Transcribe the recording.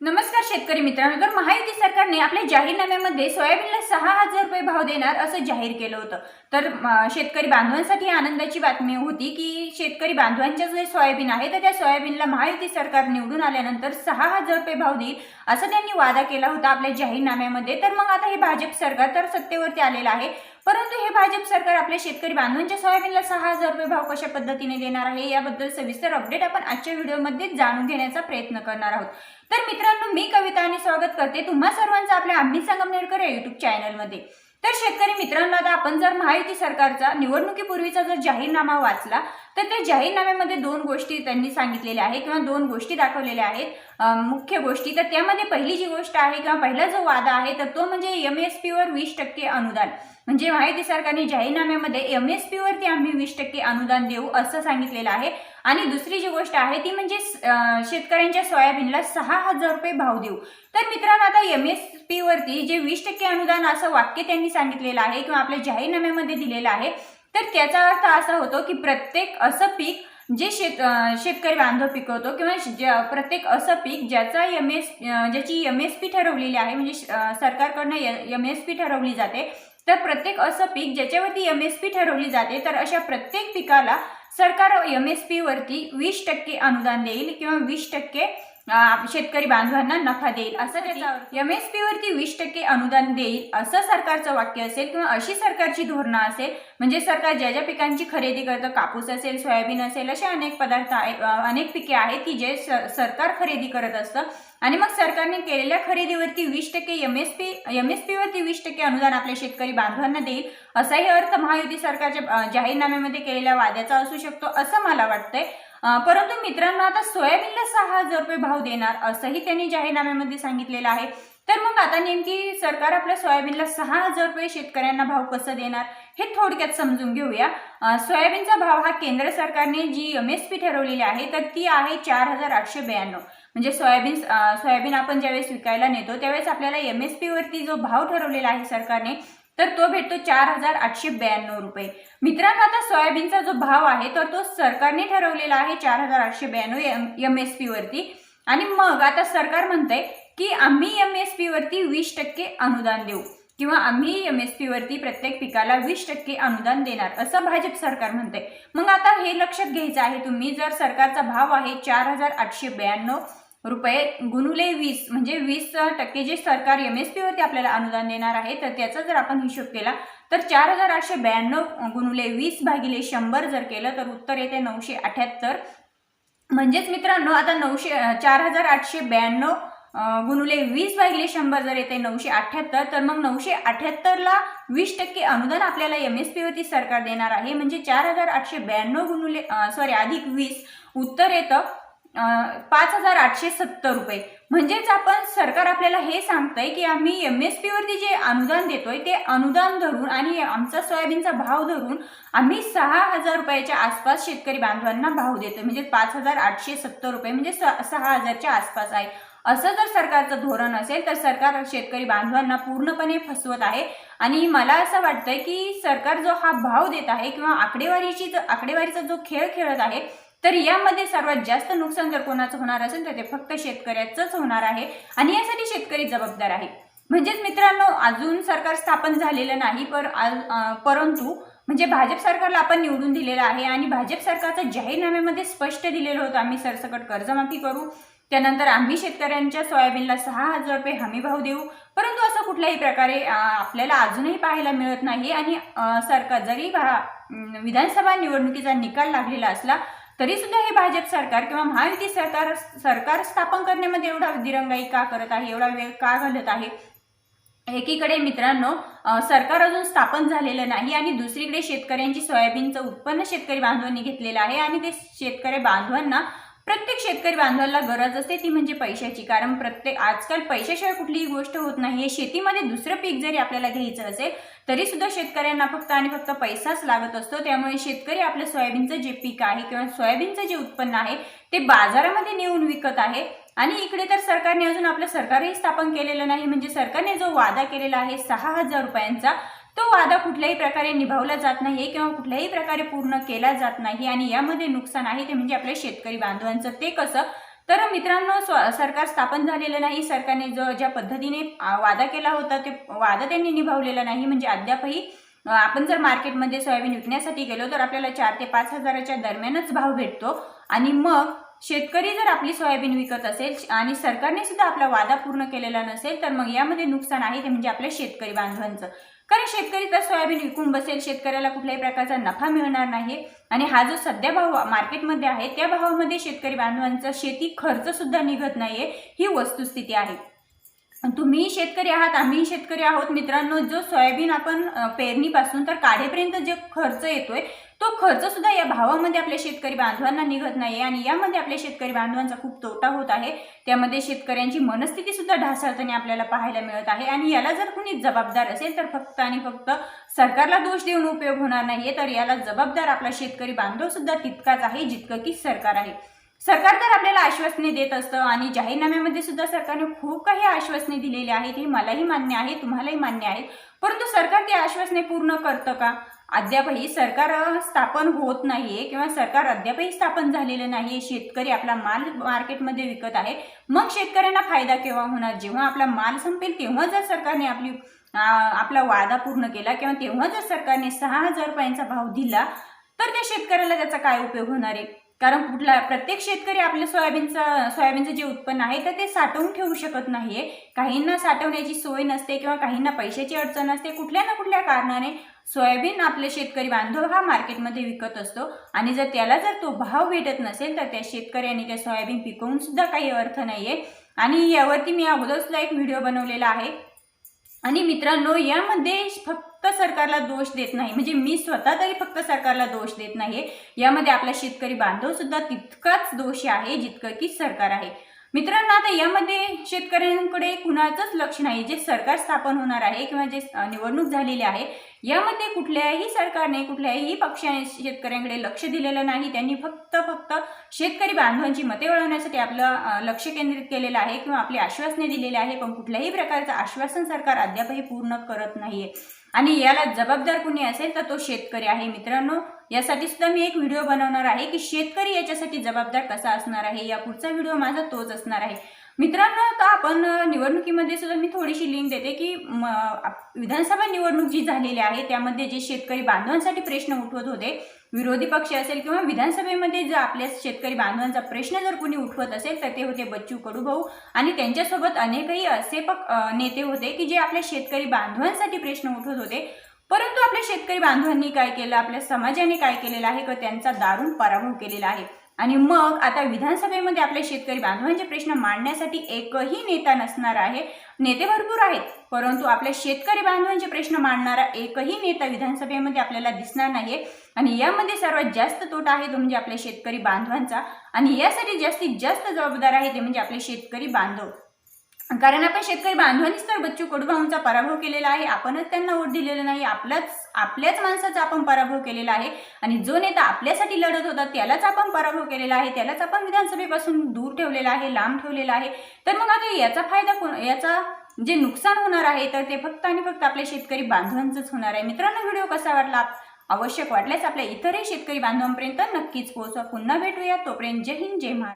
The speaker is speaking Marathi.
नमस्कार शेतकरी मित्रांनो तर महायुती सरकारने आपल्या जाहीरनाम्यामध्ये सोयाबीनला सहा हजार रुपये भाव देणार असं जाहीर केलं होतं तर शेतकरी बांधवांसाठी आनंदाची बातमी होती की शेतकरी बांधवांच्या जे सोयाबीन आहे तर त्या सोयाबीनला महायुती सरकार निवडून आल्यानंतर सहा हजार रुपये भाव देईल असं त्यांनी वादा केला होता आपल्या जाहीरनाम्यामध्ये. तर मग आता हे भाजप सरकार तर सत्तेवरती आलेलं आहे. परंतु हे भाजप सरकार आपल्या शेतकरी बांधवांच्या सोयाबीनला सहा हजार रुपये भाव कशा पद्धतीने देणार आहे याबद्दल सविस्तर अपडेट आपण आजच्या व्हिडिओमध्ये जाणून घेण्याचा प्रयत्न करणार आहोत. तर मित्रांनो मी कविता आणि स्वागत करते तुम्हा सर्वांचं आपल्या आम्ही संगमनेरकर या युट्यूब चॅनलमध्ये तर शेतकरी मित्रांनो आता आपण जर महायुती सरकारचा निवडणुकीपूर्वीचा जर जाहीरनामा वाचला तर त्या जाहीरनाम्यामध्ये दोन गोष्टी त्यांनी सांगितलेल्या आहेत किंवा दोन गोष्टी दाखवलेल्या आहेत. मुख्य गोष्टी. तर त्यामध्ये पहिली जी गोष्ट आहे किंवा पहिला जो वादा आहे तर तो म्हणजे एम एस पीवर वीस टक्के अनुदान. म्हणजे माहिती सरकारने जाहीरनाम्यामध्ये एम एस पीवरती आम्ही वीस टक्के अनुदान देऊ असं सांगितलेलं आहे. आणि दुसरी जी गोष्ट आहे ती म्हणजे शेतकऱ्यांच्या सोयाबीनला सहा हजार रुपये भाव देऊ. तर मित्रांनो आता एम एस पीवरती जे वीस टक्के अनुदान असं वाक्य त्यांनी सांगितलेलं आहे किंवा आपल्या जाहीरनाम्यामध्ये दिलेलं आहे तर त्याचा अर्थ असा होतो की प्रत्येक असं पीक जे शेत शेतकरी बांधव पिकवतो किंवा ज्या- प्रत्येक असं पीक ज्याचा एम एस ज्याची एम एस पी ठरवलेली आहे म्हणजे सरकारकडनं एम एस पी ठरवली जाते तर प्रत्येक असं पीक ज्याच्यावरती एम एस पी ठरवली जाते तर अशा प्रत्येक पिकाला सरकार एम एस पीवरती वीस टक्के अनुदान देईल किंवा वीस टक्के शेतकरी बांधवांना नफा देईल. असं एम एस पी वरती वीस टक्के अनुदान देईल असं सरकारचं वाक्य असेल किंवा अशी सरकारची धोरणं असेल म्हणजे सरकार ज्या ज्या पिकांची खरेदी करतं कापूस असेल सोयाबीन असेल असे अनेक पदार्थ अनेक पिके आहेत की जे सरकार खरेदी करत असतं. आणि मग सरकारने केलेल्या खरेदीवरती वीस टक्के M S P M S P वरती वीस टक्के अनुदान आपल्या शेतकरी बांधवांना देईल. असाही अर्थ महायुती सरकारच्या जाहीरनाम्यामध्ये केलेल्या वाद्याचा असू शकतो असं मला वाटतंय. परंतु मित्रांनो आता सोयाबीनला सहा हजार रुपये भाव देणार असंही त्यांनी जाहीरनाम्यामध्ये सांगितलेलं आहे. तर मग आता नेमकी सरकार आपल्या सोयाबीनला सहा हजार रुपये शेतकऱ्यांना भाव कसं देणार हे थोडक्यात समजून घेऊया. सोयाबीनचा भाव हा केंद्र सरकारने जी एम एस पी ठरवलेली आहे तर ती आहे चार हजार आठशे ब्याण्णव. म्हणजे सोयाबीन सोयाबीन आपण ज्यावेळेस विकायला नेतो त्यावेळेस आपल्याला एम एस पीवरती जो भाव ठरवलेला आहे सरकारने तर तो भेटतो चार हजार आठशे ब्याण्णव रुपये. मित्रांनो आता सोयाबीनचा जो भाव आहे तर तो सरकारने ठरवलेला आहे चार हजार आठशे ब्याण्णव एम एस पी वरती. आणि मग आता सरकार म्हणतंय की आम्ही एम एस पी वरती वीस टक्के अनुदान देऊ किंवा आम्ही एम एस पी वरती प्रत्येक पिकाला वीस टक्के अनुदान देणार असं भाजप सरकार म्हणते मग आता हे लक्षात घ्यायचं आहे तुम्ही जर सरकारचा भाव आहे चार हजार आठशे ब्याण्णव रुपये गुणुले वीस म्हणजे वीस टक्के जे सरकार एम एस पीवरती आपल्याला अनुदान देणार आहे तर त्याचा जर आपण हिशोब केला तर चार हजार आठशे ब्याण्णव गुणुले वीस भागिले शंभर जर केलं तर उत्तर येते नऊशे अठ्याहत्तर. म्हणजेच मित्रांनो आता नऊशे चार हजार आठशे ब्याण्णव गुणुले वीस भागिले शंभर जर येते नऊशे अठ्याहत्तर तर मग नऊशे अठ्याहत्तरला वीस टक्के अनुदान आपल्याला एम एस पीवरती सरकार देणार आहे. म्हणजे चार हजार आठशे ब्याण्णव गुणुले सॉरी अधिक वीस उत्तर येतं. पाच हजार आठशे सत्तर रुपये. म्हणजेच आपण सरकार आपल्याला हे सांगतंय की आम्ही एम एस पीवरती जे अनुदान देतोय ते अनुदान धरून आणि आमचा सोयाबीनचा भाव धरून आम्ही सहा हजार रुपयाच्या आसपास शेतकरी बांधवांना भाव देतोय. म्हणजे पाच हजार आठशे सत्तर रुपये म्हणजे स- सहा हजारच्या आसपास आहे. असं जर सरकारचं धोरण असेल तर सरकार शेतकरी बांधवांना पूर्णपणे फसवत आहे. आणि मला असं वाटतंय की सरकार जो हा भाव देत आहे किंवा आकडेवारीची आकडेवारीचा जो खेळ खेळत आहे तर यामध्ये सर्वात जास्त नुकसान जर कोणाचं होणार असेल तर ते फक्त शेतकऱ्याचंच होणार आहे. आणि यासाठी शेतकरी जबाबदार आहे म्हणजेच मित्रांनो अजून सरकार स्थापन झालेलं नाही पर आज- परंतु म्हणजे भाजप सरकारला आपण निवडून दिलेलं आहे आणि भाजप सरकारचं जाहीरनाम्यामध्ये स्पष्ट दिलेलं होतं आम्ही सरसकट कर्जमाफी करू. त्यानंतर आम्ही शेतकऱ्यांच्या सोयाबीनला सहा हजार रुपये हमी भाव देऊ. परंतु असं कुठल्याही प्रकारे आपल्याला अजूनही पाहायला मिळत नाही. आणि सरकार जरी भा विधानसभा निवडणुकीचा निकाल लागलेला असला तरी सुद्धा हे भाजप सरकार किंवा महायुती सरकार सरकार स्थापन करण्यामध्ये एवढा दिरंगाई का करत आहे? एवढा वेळ का घालत आहे? एकीकडे मित्रांनो सरकार अजून स्थापन झालेलं नाही आणि दुसरीकडे शेतकऱ्यांची सोयाबीनचं उत्पन्न शेतकरी बांधवांनी घेतलेलं आहे आणि ते शेतकरी बांधवांना प्रत्येक शेतकरी बांधवाला गरज असते ती म्हणजे पैशाची. कारण प्रत्येक आजकाल पैशाशिवाय कुठलीही गोष्ट होत नाही. शेतीमध्ये दुसरं पीक जरी आपल्याला घ्यायचं असेल तरी सुद्धा शेतकऱ्यांना फक्त आणि फक्त पैसाच लागत असतो. त्यामुळे शेतकरी आपलं सोयाबीनचं जे पीक आहे किंवा सोयाबीनचं जे उत्पन्न आहे ते बाजारामध्ये नेऊन विकत आहे. आणि इकडे तर सरकारने अजून आपलं सरकारही स्थापन केलेलं नाही. म्हणजे सरकारने जो वादा केलेला आहे सहा हजार रुपयांचा तो वादा कुठल्याही प्रकारे निभावला जात नाही किंवा कुठल्याही प्रकारे पूर्ण केला जात नाही. आणि यामध्ये नुकसान आहे ते म्हणजे आपल्या शेतकरी बांधवांचं. ते कसं? तर मित्रांनो स्व- सरकार स्थापन झालेलं नाही. सरकारने जो ज्या पद्धतीने वादा केला होता ते वादा त्यांनी निभावलेला नाही. म्हणजे अद्यापही आपण जर मार्केटमध्ये सोयाबीन विकण्यासाठी गेलो तर आपल्याला चार ते पाच हजाराच्या दरम्यानच भाव भेटतो. आणि मग शेतकरी जर आपली सोयाबीन विकत असेल आणि सरकारने सुद्धा आपला वादा पूर्ण केलेला नसेल तर मग यामध्ये नुकसान आहे ते म्हणजे आपल्या शेतकरी बांधवांचं. कारण शेतकरी तर सोयाबीन विकून बसेल शेतकऱ्याला कुठल्याही प्रकारचा नफा मिळणार नाही आणि हा जो सध्या भाव मार्केटमध्ये आहे त्या भावामध्ये शेतकरी बांधवांचा शेती खर्च सुद्धा निघत नाहीये ही वस्तुस्थिती आहे. तुम्ही शेतकरी आहात आम्ही शेतकरी आहोत. मित्रांनो जो सोयाबीन आपण पेरणीपासून तर काढेपर्यंत जे खर्च येतोय तो खर्च सुद्धा या भावामध्ये आपल्या शेतकरी बांधवांना निघत नाही आणि यामध्ये आपल्या शेतकरी बांधवांचा खूप तोटा होत आहे. त्यामध्ये शेतकऱ्यांची मनस्थिती सुद्धा ढासळताना आपल्याला पाहायला मिळत आहे आणि याला जर कुणी जबाबदार असेल तर फक्त आणि फक्त सरकारला दोष देऊन उपयोग होणार नाहीये. तर याला जबाबदार आपला शेतकरी बांधव सुद्धा तितकाच आहे जितकं की सरकार आहे. सरकार तर आपल्याला आश्वासने देत असतं आणि जाहीरनाम्यामध्ये सुद्धा सरकारने खूप काही आश्वासने दिलेली आहेत हे मलाही मान्य आहे तुम्हालाही मान्य आहे परंतु सरकार ते आश्वासने पूर्ण करतं का? अद्यापही सरकार स्थापन होत नाहीये किंवा सरकार अद्यापही स्थापन झालेलं नाहीये शेतकरी आपला माल मार्केटमध्ये विकत आहे मग शेतकऱ्यांना फायदा केव्हा होणार? जेव्हा आपला माल संपेल तेव्हा जर सरकारने आपली आपला वादा पूर्ण केला किंवा तेव्हा जर सरकारने सहा हजार रुपयांचा भाव दिला तर त्या शेतकऱ्याला त्याचा काय उपयोग होणार आहे? कारण कुठला प्रत्येक शेतकरी आपल्या सोयाबीनचं सोयाबीनचं जे उत्पन्न आहे तर ते साठवून ठेवू शकत नाहीये. काहींना साठवण्याची सोय नसते किंवा काहींना पैशाची अडचण असते कुठल्या ना कुठल्या कारणाने सोयाबीन आपले शेतकरी बांधव हा मार्केटमध्ये विकत असतो. आणि जर त्याला जर तो भाव भेटत नसेल तर त्या शेतकऱ्यांनी त्या सोयाबीन पिकवून सुद्धा काही अर्थ नाहीये. आणि यावरती मी अगोदरसुद्धा एक व्हिडिओ बनवलेला आहे. आणि मित्रांनो यामध्ये फक्त फक्त सरकारला दोष देत नाही. म्हणजे मी स्वतः तरी फक्त सरकारला दोष देत नाहीये. यामध्ये आपला शेतकरी बांधव सुद्धा तितकाच दोषी आहे जितकं की सरकार आहे. मित्रांनो आता यामध्ये शेतकऱ्यांकडे कुणाचंच लक्ष नाही जे सरकार स्थापन होणार आहे किंवा जे निवडणूक झालेली आहे यामध्ये कुठल्याही सरकारने कुठल्याही पक्षाने शेतकऱ्यांकडे लक्ष दिलेलं नाही. त्यांनी फक्त फक्त शेतकरी बांधवांची मते वळवण्यासाठी आपलं लक्ष केंद्रित केलेलं आहे किंवा आपली आश्वासने दिलेले आहे. पण कुठल्याही प्रकारचं आश्वासन सरकार अद्यापही पूर्ण करत नाहीये. आणि याला जबाबदार कुणी असेल तर तो शेतकरी आहे मित्रांनो. यासाठी सुद्धा मी एक व्हिडिओ बनवणार आहे की शेतकरी याच्यासाठी जबाबदार कसा असणार आहे? या पुढचा व्हिडिओ माझा तोच असणार आहे. मित्रांनो आता आपण निवडणुकीमध्ये सुद्धा मी थोडीशी लिंक देते की विधानसभा निवडणूक जी झालेली आहे त्यामध्ये जे शेतकरी बांधवांसाठी प्रश्न उठवत होते विरोधी पक्ष असेल किंवा विधानसभेमध्ये जर आपल्या शेतकरी बांधवांचा प्रश्न जर कोणी उठवत असेल तर ते होते बच्चू कडू भाऊ आणि त्यांच्यासोबत अनेकही असे पक नेते होते की जे आपल्या शेतकरी बांधवांसाठी प्रश्न उठवत होते. परंतु आपल्या शेतकरी बांधवांनी काय केलं? आपल्या समाजाने काय केलेलं आहे? का त्यांचा दारुण पराभव केलेला आहे? आणि मग आता विधानसभेमध्ये आपल्या शेतकरी बांधवांचे प्रश्न मांडण्यासाठी एकही नेता नसणार आहे. नेते भरपूर आहेत परंतु आपल्या शेतकरी बांधवांचे प्रश्न मांडणारा एकही नेता विधानसभेमध्ये आपल्याला दिसणार नाहीये. आणि यामध्ये सर्वात जास्त तोटा आहे तो म्हणजे आपल्या शेतकरी बांधवांचा. आणि यासाठी जास्तीत जास्त जबाबदार आहे ते म्हणजे आपले शेतकरी बांधव. कारण आपण शेतकरी बांधवांनीच तर बच्चू कडूभाऊंचा पराभव केलेला आहे. आपणच त्यांना वोट दिलेलं नाही. आपलाच आपल्याच माणसाचा आपण पराभव केलेला आहे. आणि जो नेता आपल्यासाठी लढत होता त्यालाच आपण पराभव केलेला आहे. त्यालाच आपण विधानसभेपासून दूर ठेवलेला आहे लांब ठेवलेला आहे. तर मग आता याचा फायदा कोण याचा जे नुकसान होणार आहे तर ते फक्त आणि फक्त आपल्या शेतकरी बांधवांचंच होणार आहे. मित्रांनो व्हिडिओ कसा वाटला? आवश्यक वाटल्यास आपल्या इतरही शेतकरी बांधवांपर्यंत नक्कीच पोहोचवा. पुन्हा भेटूया. तोपर्यंत जय हिंद जय महाराज